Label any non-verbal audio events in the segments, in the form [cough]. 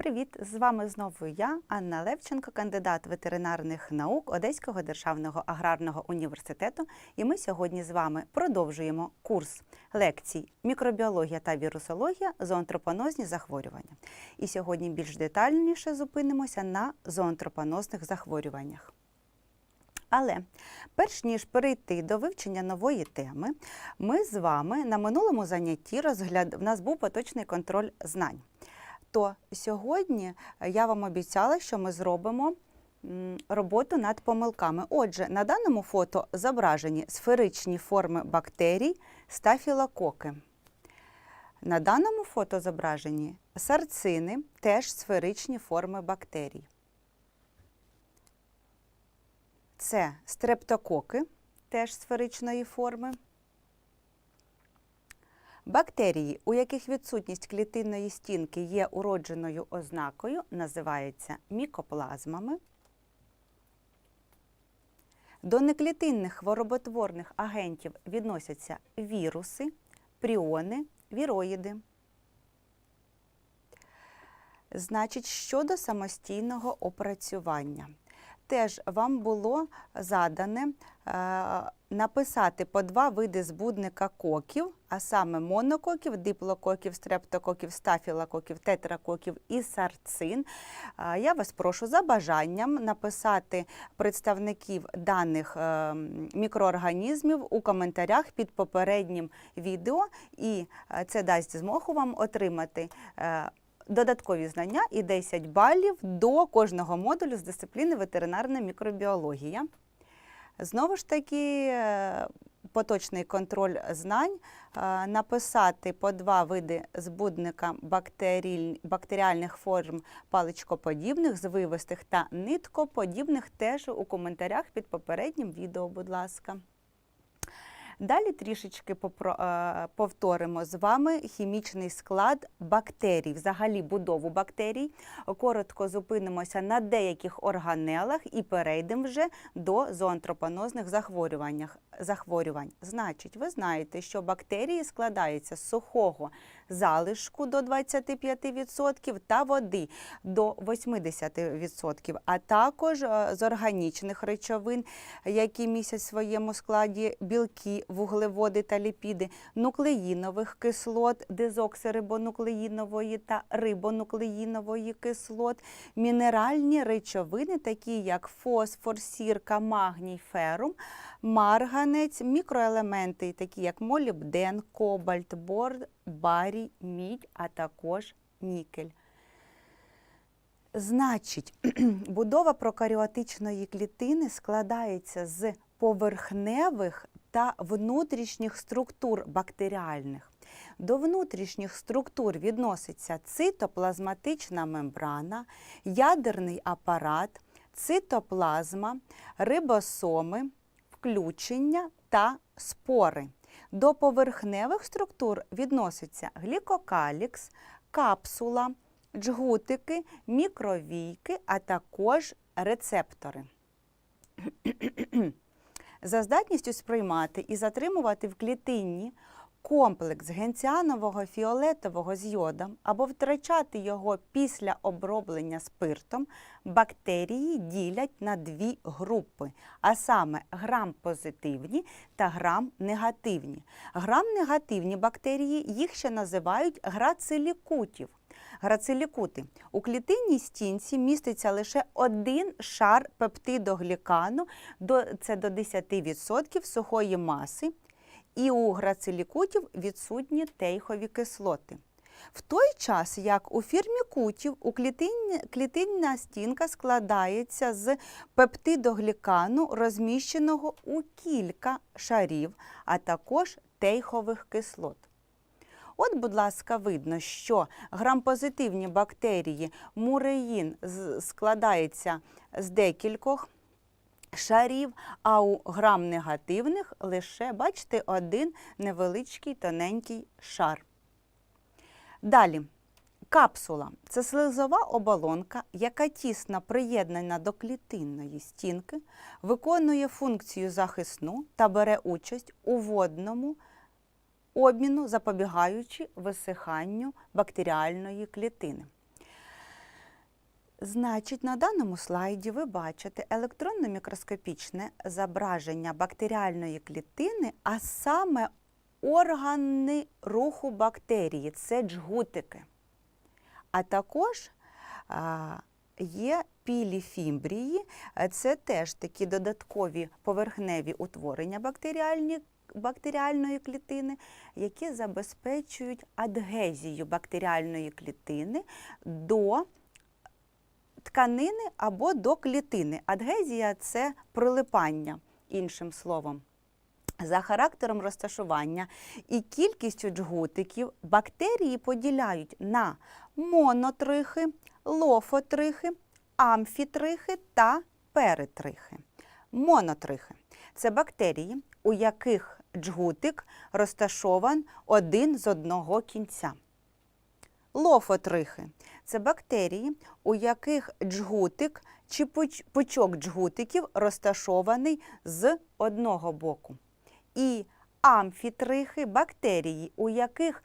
Привіт! З вами знову я, Анна Левченко, кандидат ветеринарних наук Одеського державного аграрного університету. І ми сьогодні з вами продовжуємо курс лекцій мікробіологія та вірусологія зоонтропонозні захворювання. І сьогодні більш детальніше зупинимося на зоонтропонозних захворюваннях. Але перш ніж перейти до вивчення нової теми, ми з вами на минулому занятті розгляд... в нас був поточний контроль знань. То сьогодні я вам обіцяла, що ми зробимо роботу над помилками. Отже, на даному фото зображені сферичні форми бактерій стафілококи. На даному фото зображені сарцини, теж сферичні форми бактерій. Це стрептококи, теж сферичної форми. Бактерії, у яких відсутність клітинної стінки є уродженою ознакою, називаються мікоплазмами. До неклітинних хвороботворних агентів відносяться віруси, пріони, віроїди. Значить, щодо самостійного опрацювання. Теж вам було задане е, написати по два види збудника коків, а саме монококів, диплококів, стрептококів, стафілококів, тетракоків і сарцин. Е, я вас прошу за бажанням написати представників даних е, мікроорганізмів у коментарях під попереднім відео, і це дасть змогу вам отримати. Додаткові знання і 10 балів до кожного модулю з дисципліни ветеринарна мікробіологія. Знову ж таки, е, поточний контроль знань е, написати по два види збудника бактеріальних форм паличкоподібних, звивистих та ниткоподібних теж у коментарях під попереднім відео, будь ласка. Далі трішечки е, повторимо з вами хімічний склад бактерій, взагалі будову бактерій. Коротко зупинимося на деяких органелах і перейдемо вже до зоантропонозних захворюваннях- захворювань. Значить, ви знаєте, що бактерії складаються з сухого залишку до 25% та води до 80%, а також е, з органічних речовин, які містять в своєму складі білки, вуглеводи та ліпіди, нуклеїнових кислот, дезоксирибонуклеїнової та рибонуклеїнової кислот, мінеральні речовини, такі як фосфор, сірка, магній, ферум, марганець, мікроелементи, такі як молібден, кобальт, бор, барій, мідь, а також нікель. Значить, [clears throat] будова прокаріотичної клітини складається з поверхневих та внутрішніх структур бактеріальних. До внутрішніх структур відноситься цитоплазматична мембрана, ядерний апарат, цитоплазма, рибосоми, включення та спори. До поверхневих структур відносяться глікокалікс, капсула, джгутики, мікровійки, а також рецептори. [clears throat] За здатністю сприймати і затримувати в клітині комплекс генціанового фіолетового з йодом або втрачати його після оброблення спиртом, бактерії ділять на дві групи, а саме грам-позитивні та грам-негативні. Грам-негативні бактерії їх ще називають грацилікутів. Грацилікути. У клітинній стінці міститься лише один шар пептидоглікану, до- це до 10% сухої маси, і у грацилікутів відсутні тейхові кислоти. В той час, як у фірмікутів, у клітинні, клітинна стінка складається з пептидоглікану, розміщеного у кілька шарів, а також тейхових кислот. От, будь ласка, видно, що грампозитивні бактерії муреїн складається з декількох шарів, а у грам-негативних лише, бачите, один невеличкий тоненький шар. Далі. Капсула це слизова оболонка, яка тісно приєднана до клітинної стінки, виконує функцію захисну та бере участь у водному обміну, запобігаючи висиханню бактеріальної клітини. Значить, на даному слайді ви бачите електронно-мікроскопічне зображення бактеріальної клітини, а саме органи руху бактерії це джгутики. А також є піліфімбрії, це теж такі додаткові поверхневі утворення бактеріальні, бактеріальної клітини, які забезпечують адгезію бактеріальної клітини до тканини або до клітини. Адгезія це прилипання, іншим словом. За характером розташування і кількістю джгутиків бактерії поділяють на монотрихи, лофотрихи, амфітрихи та перитрихи. Монотрихи це бактерії, у яких джгутик розташован один з одного кінця. Лофотрихи це бактерії, у яких джгутик чи пучок джгутиків розташований з одного боку. І амфітрихи бактерії, у яких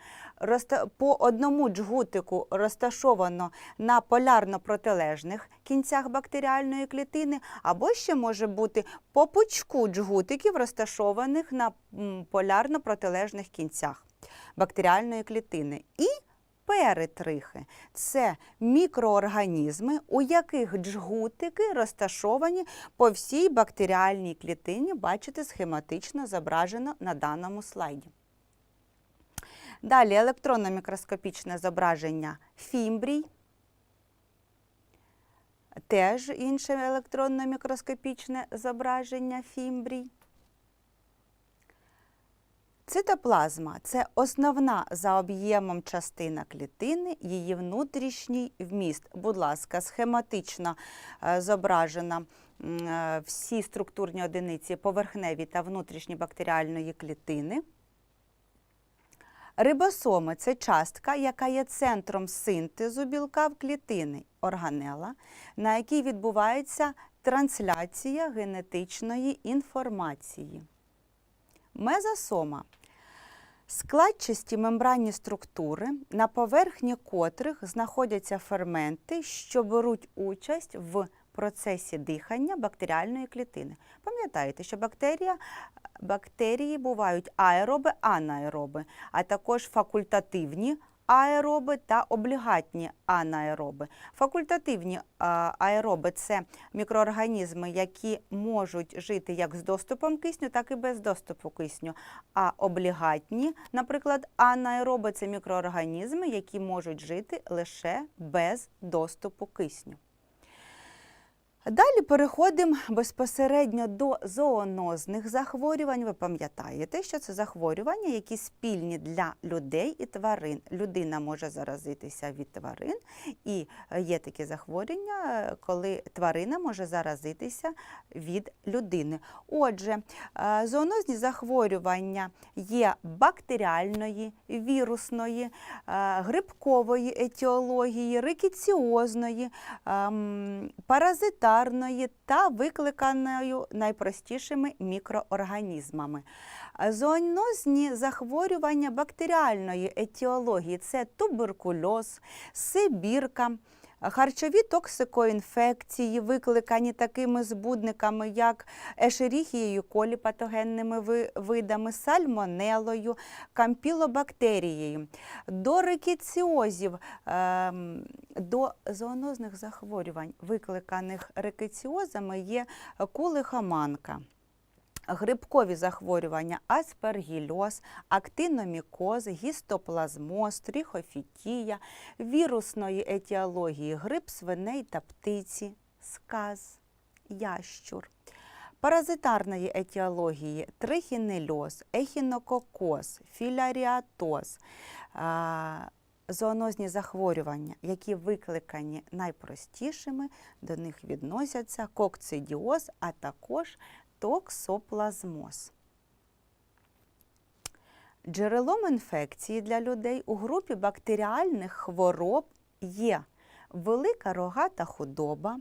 по одному джгутику розташовано на полярно протилежних кінцях бактеріальної клітини, або ще може бути по пучку джгутиків, розташованих на полярно протилежних кінцях бактеріальної клітини. І перитрихи це мікроорганізми, у яких джгутики розташовані по всій бактеріальній клітині, бачите, схематично зображено на даному слайді. Далі електронно-мікроскопічне зображення фімбрій. Теж інше електронно-мікроскопічне зображення фімбрій. Цитоплазма це основна за об'ємом частина клітини, її внутрішній вміст. Будь ласка, схематично е, зображено м, е, всі структурні одиниці поверхневі та внутрішні бактеріальної клітини. Рибосоми це частка, яка є центром синтезу білка в клітини органела, на якій відбувається трансляція генетичної інформації. Мезосома складчасті мембранні структури, на поверхні котрих знаходяться ферменти, що беруть участь в процесі дихання бактеріальної клітини. Пам'ятаєте, що бактерія, бактерії бувають аероби, анаероби, а також факультативні аероби та облігатні анаероби. Факультативні аероби це мікроорганізми, які можуть жити як з доступом кисню, так і без доступу кисню. А облігатні, наприклад, анаероби це мікроорганізми, які можуть жити лише без доступу кисню. Далі переходимо безпосередньо до зоонозних захворювань. Ви пам'ятаєте, що це захворювання, які спільні для людей і тварин. Людина може заразитися від тварин, і е, є такі захворювання, е, коли тварина може заразитися від людини. Отже, е, зоонозні захворювання є бактеріальної, вірусної, грибкової етіології, рикіціозної, ем, паразитарної та викликаною найпростішими мікроорганізмами. Зоонозні захворювання бактеріальної етіології це туберкульоз, сибірка, харчові токсикоінфекції, викликані такими збудниками, як ешеріхією колі патогенними видами, сальмонелою, кампілобактерією. До рикіціозів, ем, до зоонозних захворювань, викликаних рикіціозами, є кулихоманка. Грибкові захворювання аспергільоз, актиномікоз, гістоплазмоз, трихофітія, вірусної етіології грип свиней та птиці, сказ, ящур. Паразитарної етіології трихінельоз, ехінококоз, філяріатоз, зоонозні захворювання, які викликані найпростішими, до них відносяться кокцидіоз, а також токсоплазмоз. Джерелом інфекції для людей у групі бактеріальних хвороб є велика рогата худоба,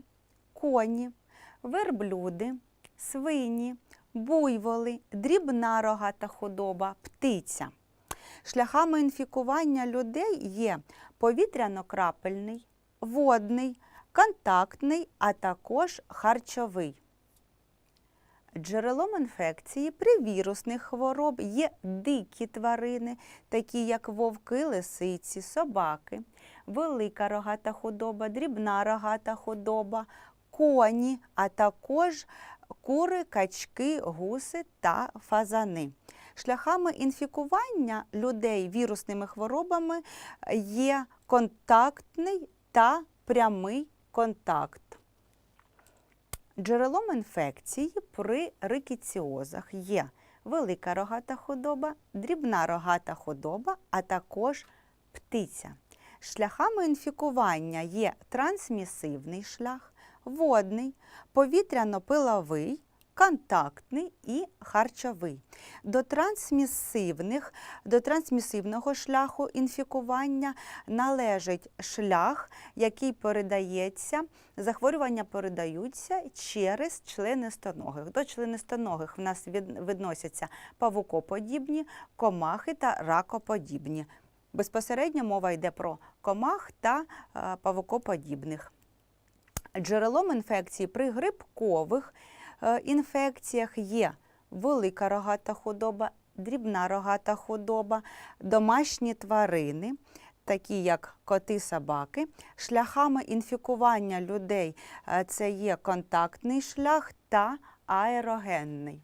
коні, верблюди, свині, буйволи, дрібна рогата худоба, птиця. Шляхами інфікування людей є повітряно-крапельний, водний, контактний, а також харчовий. Джерелом інфекції при вірусних хвороб є дикі тварини, такі як вовки, лисиці, собаки, велика рогата худоба, дрібна рогата худоба, коні, а також кури, качки, гуси та фазани. Шляхами інфікування людей вірусними хворобами є контактний та прямий контакт. Джерелом інфекції при рикіціозах є велика рогата худоба, дрібна рогата худоба, а також птиця. Шляхами інфікування є трансмісивний шлях, водний, повітряно-пиловий, контактний і харчовий. До трансмісивних, до трансмісивного шляху інфікування належить шлях, який передається, захворювання передаються через членистоногих. До членистоногих в нас відносяться павукоподібні, комахи та ракоподібні. Безпосередньо мова йде про комах та е, павукоподібних. Джерелом інфекції при грибкових інфекціях є велика рогата худоба, дрібна рогата худоба, домашні тварини, такі як коти, собаки. Шляхами інфікування людей е, це є контактний шлях та аерогенний.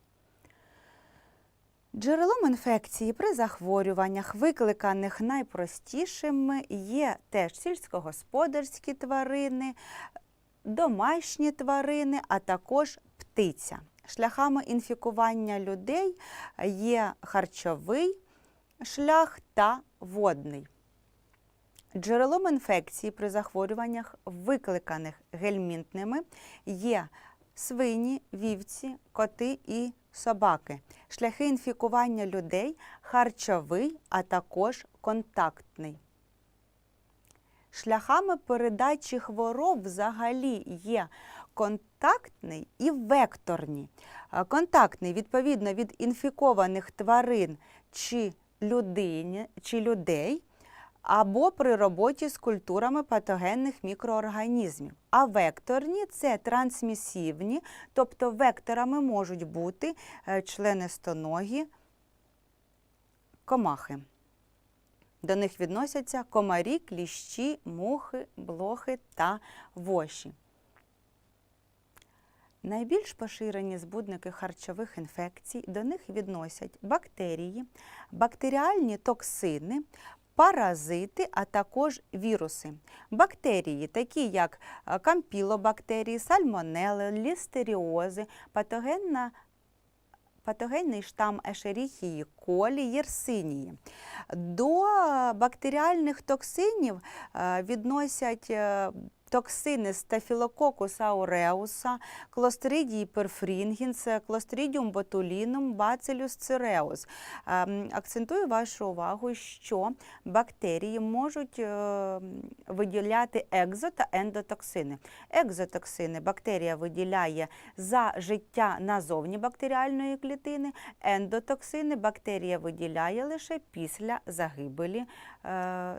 Джерелом інфекції при захворюваннях, викликаних найпростішими, є теж сільськогосподарські тварини, домашні тварини, а також птиця. Шляхами інфікування людей є харчовий шлях та водний. Джерелом інфекції при захворюваннях, викликаних гельмінтними, є свині, вівці, коти і собаки. Шляхи інфікування людей харчовий, а також контактний. Шляхами передачі хвороб взагалі є контактний і векторні. Е, Контактний відповідно від інфікованих тварин чи, людині, чи людей або при роботі з культурами патогенних мікроорганізмів. А векторні це трансмісивні, тобто векторами можуть бути е, членистоногі комахи. До них відносяться комарі, кліщі, мухи, блохи та воші. Найбільш поширені збудники харчових інфекцій до них відносять бактерії, бактеріальні токсини, паразити, а також віруси. Бактерії, такі як е, кампілобактерії, сальмонели, лістеріози, патогенна патогенний штам Ешеріхії колі, єрсинії. До бактеріальних токсинів е, відносять е, токсини стафілококус ауреуса, клостридії перфрінгінс, клостридіум ботулінум, бацилюс цереус. Ем, Акцентую вашу увагу, що бактерії можуть е, виділяти екзо та ендотоксини. Екзотоксини бактерія виділяє за життя назовні бактеріальної клітини, ендотоксини бактерія виділяє лише після загибелі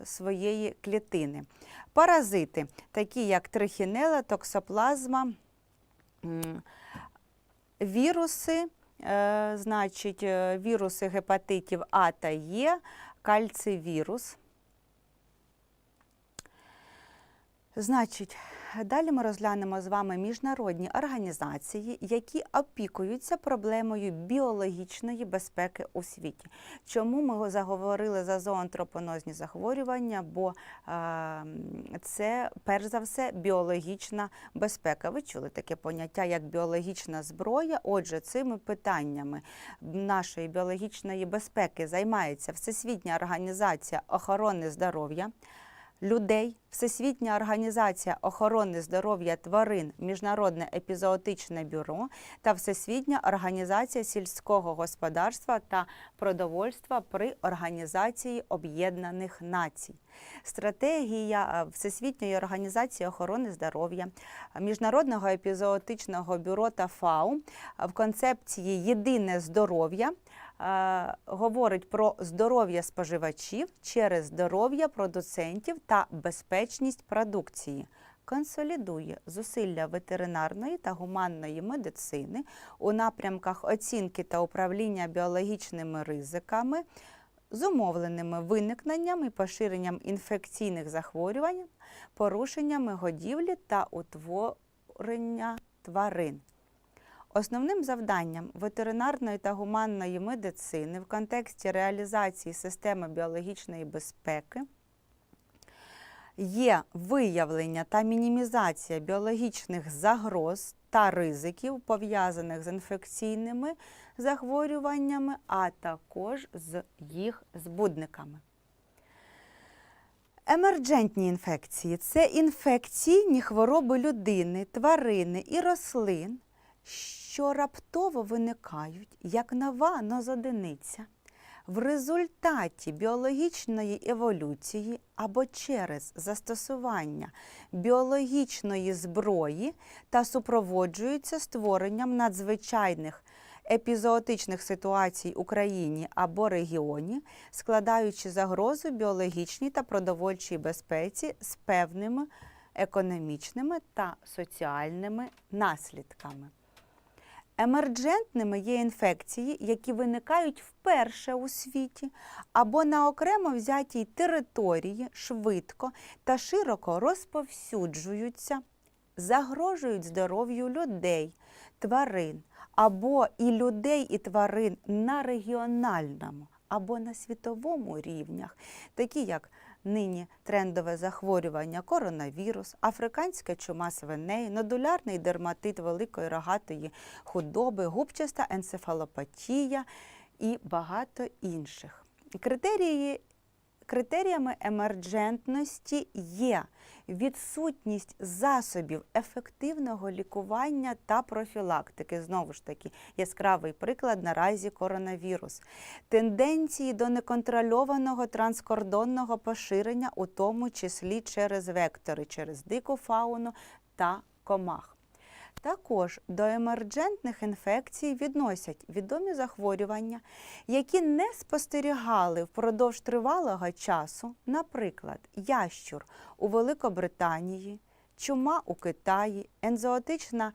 своєї клітини. Паразити, такі як трихінела, токсоплазма, віруси, е, значить, е, віруси гепатитів А та Е, кальцивірус. Значить, далі ми розглянемо з вами міжнародні організації, які опікуються проблемою біологічної безпеки у світі. Чому ми заговорили за зоантропонозні захворювання? Бо е, це перш за все біологічна безпека. Ви чули таке поняття як біологічна зброя. Отже, цими питаннями нашої біологічної безпеки займається Всесвітня організація охорони здоров'я людей, Всесвітня організація охорони здоров'я тварин, Міжнародне епізоотичне бюро та Всесвітня організація сільського господарства та продовольства при Організації Об'єднаних Націй. Стратегія е, Всесвітньої організації охорони здоров'я, Міжнародного епізоотичного бюро та ФАУ е, в концепції Єдине здоров'я е, говорить про здоров'я споживачів через здоров'я продуцентів та безпечність продукції. консолідує зусилля ветеринарної та гуманної медицини у напрямках оцінки та управління біологічними ризиками, зумовленими виникненням і поширенням інфекційних захворювань, порушеннями годівлі та утворення тварин. Основним завданням ветеринарної та гуманної медицини в контексті реалізації системи біологічної безпеки є виявлення та мінімізація біологічних загроз та ризиків, пов'язаних з інфекційними захворюваннями, а також з їх збудниками. Емерджентні інфекції це інфекційні хвороби людини, тварини і рослин, що раптово виникають як нова нозодиниця в результаті біологічної еволюції або через застосування біологічної зброї та супроводжуються створенням надзвичайних епізоотичних ситуацій у країні або регіоні, складаючи загрозу біологічній та продовольчій безпеці з певними економічними та соціальними наслідками. Емерджентними є інфекції, які виникають вперше у світі або на окремо взятій території швидко та широко розповсюджуються, загрожують здоров'ю людей, тварин або і людей, і тварин на регіональному або на світовому рівнях, такі як нині трендове захворювання коронавірус, африканська чума свиней, нодулярний дерматит великої рогатої худоби, губчаста енцефалопатія і багато інших. Критерії Критеріями емерджентності є відсутність засобів ефективного лікування та профілактики. Знову ж таки, яскравий приклад наразі коронавірус, тенденції до неконтрольованого транскордонного поширення, у тому числі через вектори, через дику фауну та комах. Також до емерджентних інфекцій відносять відомі захворювання, які не спостерігали впродовж тривалого часу, наприклад, ящур у Великобританії, чума у Китаї, ензоотична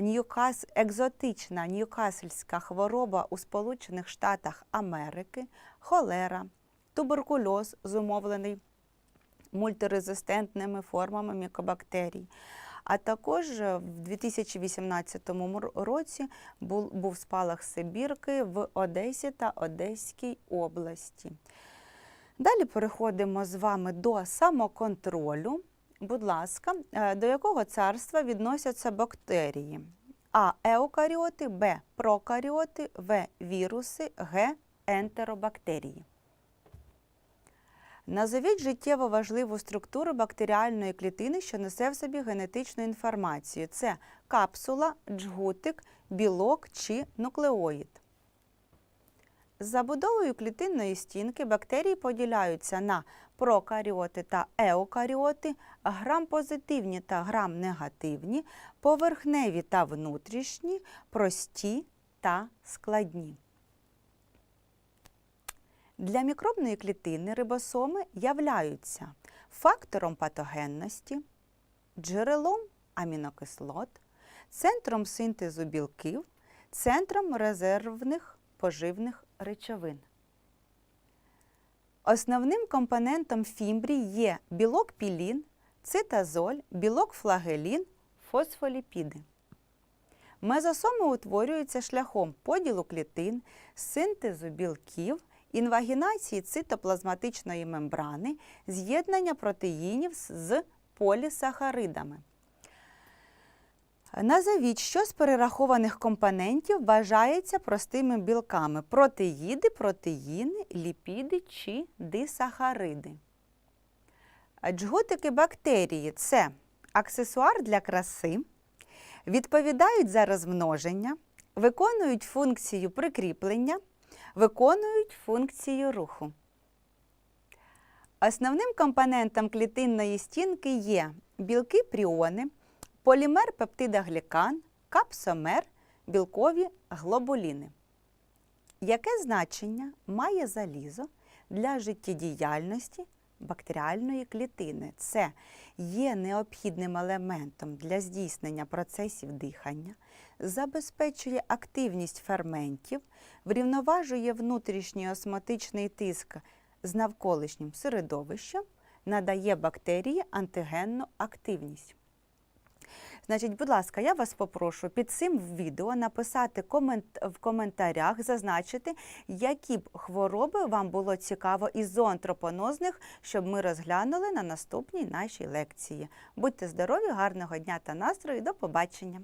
ньюкас, екзотична ньюкасельська хвороба у Сполучених Штатах Америки, холера, туберкульоз, зумовлений мультирезистентними формами мікобактерій. А також в 2018 році був, спалах Сибірки в Одесі та Одеській області. Далі переходимо з вами до самоконтролю. Будь ласка, е, до якого царства відносяться бактерії? А. Еукаріоти, Б. Прокаріоти, В. Віруси, Г. Ентеробактерії. Назовіть життєво важливу структуру бактеріальної клітини, що несе в собі генетичну інформацію. Це капсула, джгутик, білок чи нуклеоїд. З забудовою клітинної стінки бактерії поділяються на прокаріоти та еукаріоти, грам-позитивні та грам-негативні, поверхневі та внутрішні, прості та складні. Для мікробної клітини рибосоми являються фактором патогенності, джерелом амінокислот, центром синтезу білків, центром резервних поживних речовин. Основним компонентом фімбрій є білок пілін, цитазоль, білок флагелін, фосфоліпіди. Мезосоми утворюються шляхом поділу клітин, синтезу білків інвагінації цитоплазматичної мембрани, з'єднання протеїнів з полісахаридами. Назовіть, що з перерахованих компонентів вважається простими білками: протеїди, протеїни, ліпіди чи дисахариди. Джгутики бактерії це аксесуар для краси, відповідають за розмноження, виконують функцію прикріплення, виконують функцію руху. Основним компонентом клітинної стінки є білки пріони, полімер пептидогликан, капсомер, білкові глобуліни. Яке значення має залізо для життєдіяльності бактеріальної клітини. Це є необхідним елементом для здійснення процесів дихання, забезпечує активність ферментів, врівноважує внутрішній осмотичний тиск з навколишнім середовищем, надає бактерії антигенну активність. Значить, будь ласка, я вас попрошу під цим відео написати комент в коментарях, зазначити, які б хвороби вам було цікаво із зоантропонозних, щоб ми розглянули на наступній нашій лекції. Будьте здорові, гарного дня та настрою, до побачення!